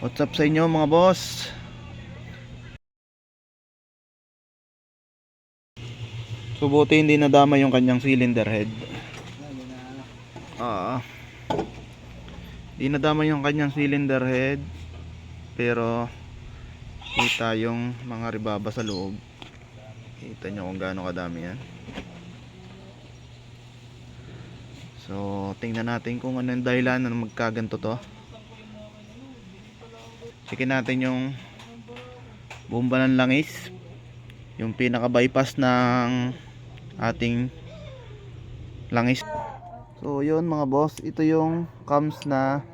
What's up sa inyo mga boss? So buti hindi nadama yung kanyang cylinder head. Ah. Hindi nadama yung kanyang cylinder head. Pero kita yung mga ribaba sa loob. Kita nyo kung gaano kadami yan. So tingnan natin kung ano yung dahilan na magkaganto to. Checkin natin yung bomba ng langis. Yung pinaka bypass ng ating langis. So yun mga boss, ito yung cams na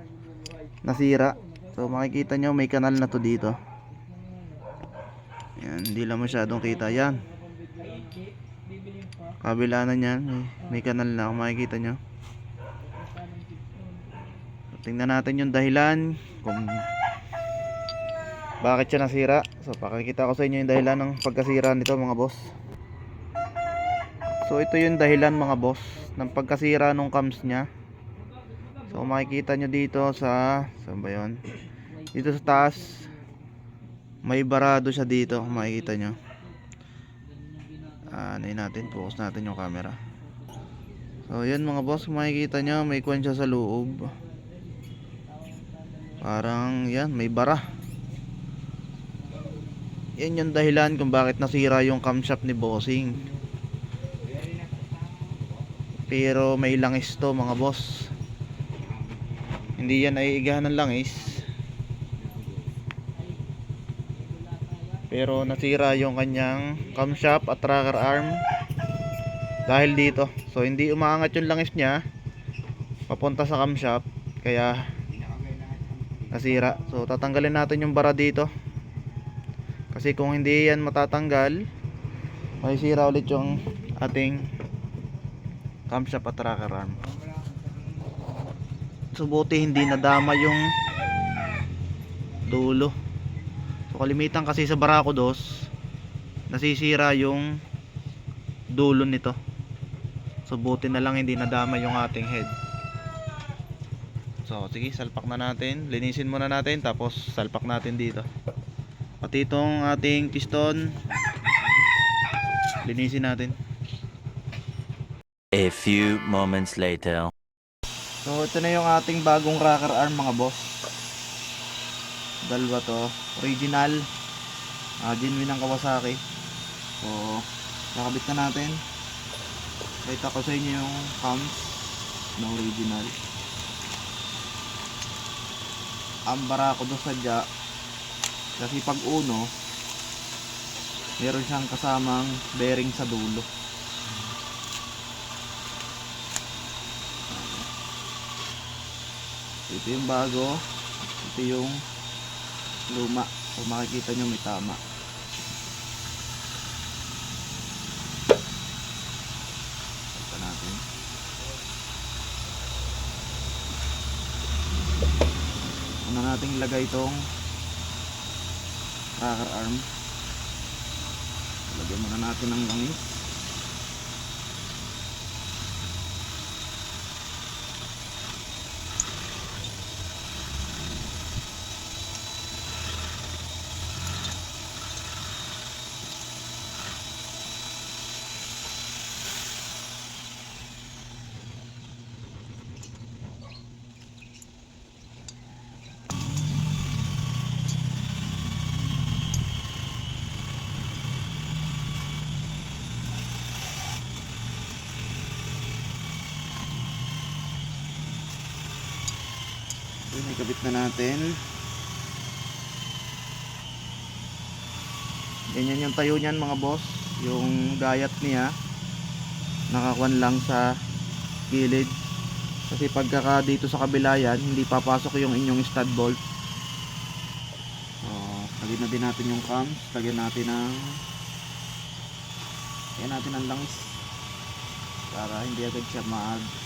nasira. So makikita nyo may kanal na to dito. Yan, hindi lang masyadong kita yan. Kabila na yan, may, may kanal na kung makikita nyo. So, tingnan natin yung dahilan kung bakit siya nasira. So pakikita ko sa inyo yung dahilan ng pagkasira nito mga boss. So ito yung dahilan mga boss ng pagkasira ng cams niya. So makikita nyo dito sa saan ba yun? Dito sa taas may barado siya dito kung makikita nyo. Ah, ano yun natin? Focus natin yung camera. So yun mga boss makikita nyo may kwan sa loob. Parang yan may bara. Yan yung dahilan kung bakit nasira yung camshaft ni Bossing. Pero may langis to mga boss. Hindi yan naiigahan ng langis. Pero nasira yung kanyang camshaft at tracker arm dahil dito. So hindi umaangat yung langis niya papunta sa camshaft kaya nasira. So tatanggalin natin yung bara dito. Kasi kung hindi yan matatanggal, masisira ulit yung ating camshaft at tracker arm. So hindi nadama yung dulo. So kalimitan kasi sa Barako dos nasisira yung dulo nito. So na lang hindi nadama yung ating head. So sige, salpak na natin. Linisin muna natin tapos salpak natin dito. Pati itong ating piston linisin natin. A few moments later. So ito na yung ating bagong rocker arm mga boss. Dalawa to, original. Ah, genuine ng Kawasaki. So nakabit na natin. Kita ko sa inyo yung cams na original. Ang bara ko doon sadya kasi pag uno meron siyang kasamang bearing sa dulo. ito yung bago. Ito yung luma. Kung makikita nyo may tama. Ito natin. Una nating ilagay itong rocker arm. Lagyan muna natin ng langis Yun, ikabit na natin. Ganyan yung tayo niyan mga boss. Yung gayat niya. Nakakuan lang sa gilid. Kasi pagkaka dito sa kabila yan, hindi papasok yung inyong stud bolt. So, lagyan na din natin yung cams. Lagyan natin ng lagyan natin ng langis. Para hindi agad siya maag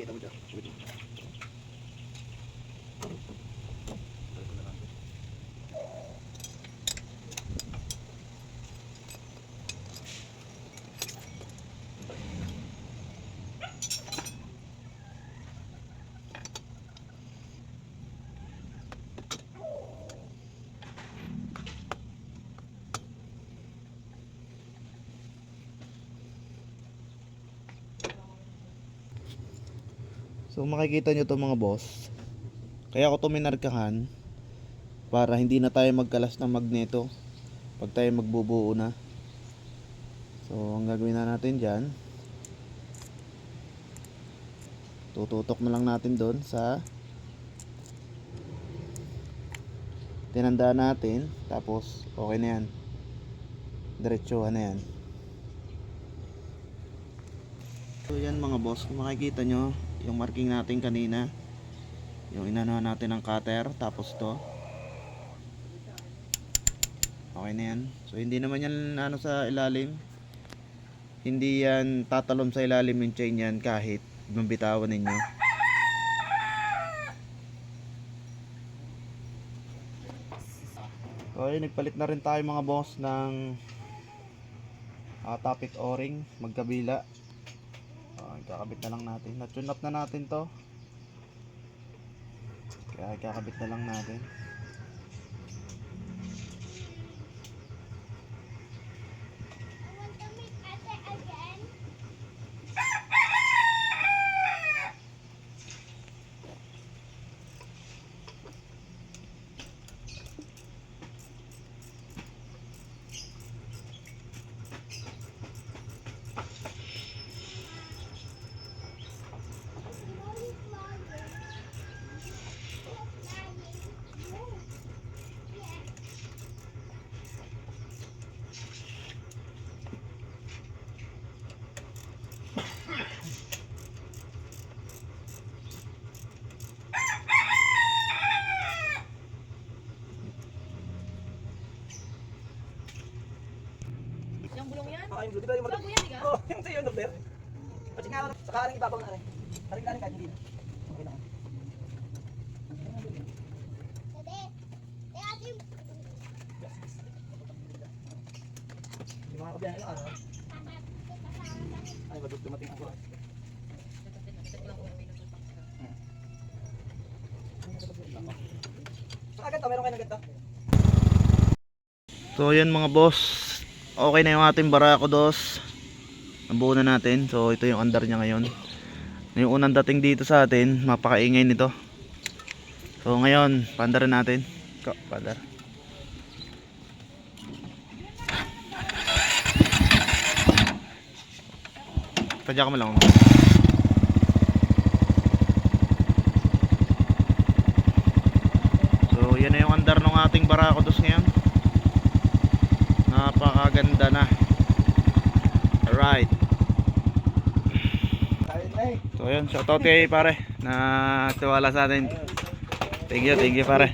Kita mo dyan. So makikita nyo to mga boss. Kaya ako to minarkahan para hindi na tayo magkalas ng magneto pag tayo magbubuo na. So ang gagawin na natin dyan tututok na lang natin doon sa tinandaan natin tapos okay na yan diretsuhan na yan So yan mga boss, kung makikita nyo yung marking natin kanina. Yung inano natin ng cutter tapos to. Okay na yan. So hindi naman yan ano sa ilalim. Hindi yan tatalon sa ilalim yung chain yan kahit mabitawan ninyo. Ayun nagpalit na rin tayo mga boss ng uh, topic o-ring magkabila Oh, kakabit na lang natin. Na-tune up na natin to. Kaya kakabit na lang natin. I want to meet ate again. Yung bulong yan? Ah, yung blue. Di ba yung Bago mag- yan, di ka? Oh, yung sa'yo yung number. Kasi nga, saka aling ibabaw na rin. Aling aling kahit hindi na. Okay lang. Dede. Eh, ate, Yung mga kabiyan, yung ano. Ay, madug dumating ako. Saka ganito, meron kayo ng. So yan mga boss. Okay na yung ating barako dos. Nabuo na natin. So ito yung andar niya ngayon. Yung unang dating dito sa atin, mapakaingay nito. So ngayon, pandarin natin. Ko, pandar. Padya ka mo lang. So yan na yung andar ng ating barako dos ngayon. Napakaganda na. Alright. Yun, shoutout kay pare na tiwala sa atin. Thank you, thank you pare.